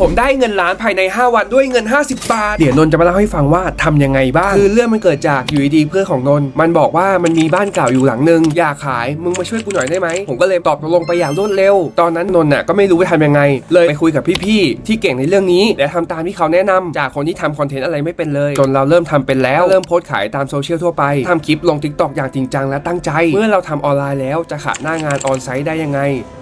ผมได้เงินล้านภายใน 5 วันด้วยเงิน 50 บาท เดี๋ยวนนท์จะมาเล่าให้ฟังว่าทำยังไงบ้าง คือเรื่องมันเกิดจากอยู่ดีๆเพื่อนของนนท์มันบอกว่ามันมีบ้านเก่าอยู่หลังนึง อยากขายมึงมาช่วยกูหน่อยได้ไหม ผมก็เลยตอบตกลงไปอย่างรวดเร็ว ตอนนั้นนนท์น่ะก็ไม่รู้จะทำยังไง เลยไปคุยกับพี่ๆที่เก่งในเรื่องนี้ และทำตามที่เขาแนะนำจากคนที่ทำคอนเทนต์อะไรไม่เป็นเลย จนเราเริ่มทำเป็นแล้ว เริ่มโพสต์ขายตามโซเชียลทั่วไปทำคลิปลงทิกตอกอย่างจริงจังและตั้งใจ เมื่อเราทำออนไลน์แล้วจะขาหน้างานออนไซต์ได้ยังไง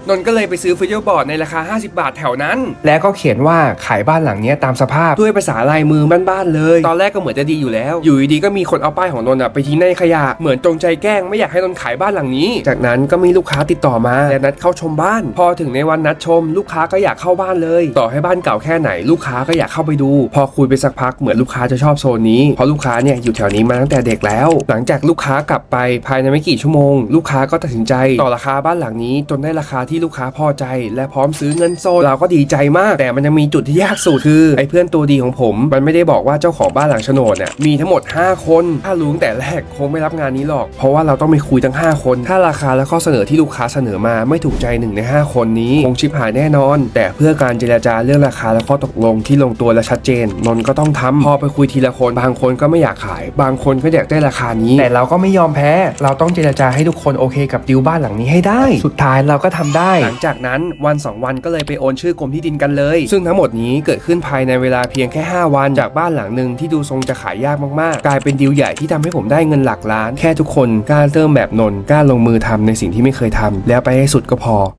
นนท์ก็เลยไปซื้อฟิวเจอร์บอร์ดในราคา 50 บาทแถวนั้น แล้วก็เขียนว่าขายบ้านหลังเนี้ยตามสภาพด้วยภาษาลายมือบ้านๆเลย ตอนแรกก็เหมือนจะดีอยู่แล้ว อยู่ดีๆก็มีคนเอาป้ายของนนท์อะไปทิ้งในขยะเหมือนจงใจแกล้งไม่อยากให้นนท์ขายบ้านหลังนี้ จากนั้นก็มีลูกค้าติดต่อมาและนัดเข้าชมบ้าน พอถึงในวันนัดชม ลูกค้าก็อยากเข้าบ้านเลย ต่อให้บ้านเก่าแค่ไหนลูกค้าก็อยากเข้าไปดู พอคุยไปสักพักเหมือนลูกค้าจะชอบโซนนี้เพราะลูกค้าเนี่ยอยู่แถวนี้มาตั้งแต่เด็กแล้ว หลังจากลูกค้ากลับไปภายในไม่กี่ชั่วโมง ลูกค้าก็ตัดสินใจต่อราคาบ้านหลังนี้จนได้ราคาที่ที่ลูกค้าพอใจ และพร้อมซื้อเงินสดเราก็ดีใจมาก แต่มันยังมีจุดที่ยากสุดคือไอ้เพื่อนตัวดีของผม มันไม่ได้บอกว่าเจ้าของบ้านหลังโฉนดเนี่ยมีทั้งหมด 5 คน ถ้ารู้ตั้งแต่แรกคงไม่รับงานนี้หรอก เพราะว่าเราต้องไปคุยทั้ง 5 คน ถ้าราคาและข้อเสนอที่ลูกค้าเสนอมาไม่ถูกใจหนึ่งใน 5 คนนี้คงชิบหายแน่นอน แต่เพื่อการเจรจาเรื่องราคาและข้อตกลงที่ลงตัวและชัดเจนนนก็ต้องทำพอไปคุยทีละคนบางคนก็ไม่อยากขาย บางคนก็อยากได้ราคานี้ แต่เราก็ไม่ยอมแพ้ เราต้องเจรจาให้ทุกคนโอเคกับดิวบ้านหลังนี้ให้ได้ สุดท้ายเราก็ทำได้หลังจากนั้นวัน 2 วันก็เลยไปโอนชื่อกรมที่ดินกันเลย ซึ่งทั้งหมดนี้เกิดขึ้นภายในเวลาเพียงแค่ 5 วันจากบ้านหลังหนึ่งที่ดูทรงจะขายยากมากๆ กลายเป็นดิวใหญ่ที่ทำให้ผมได้เงินหลักล้าน แค่ทุกคนกล้าเริ่มแบบนนกล้าลงมือทำในสิ่งที่ไม่เคยทำแล้วไปให้สุดก็พอ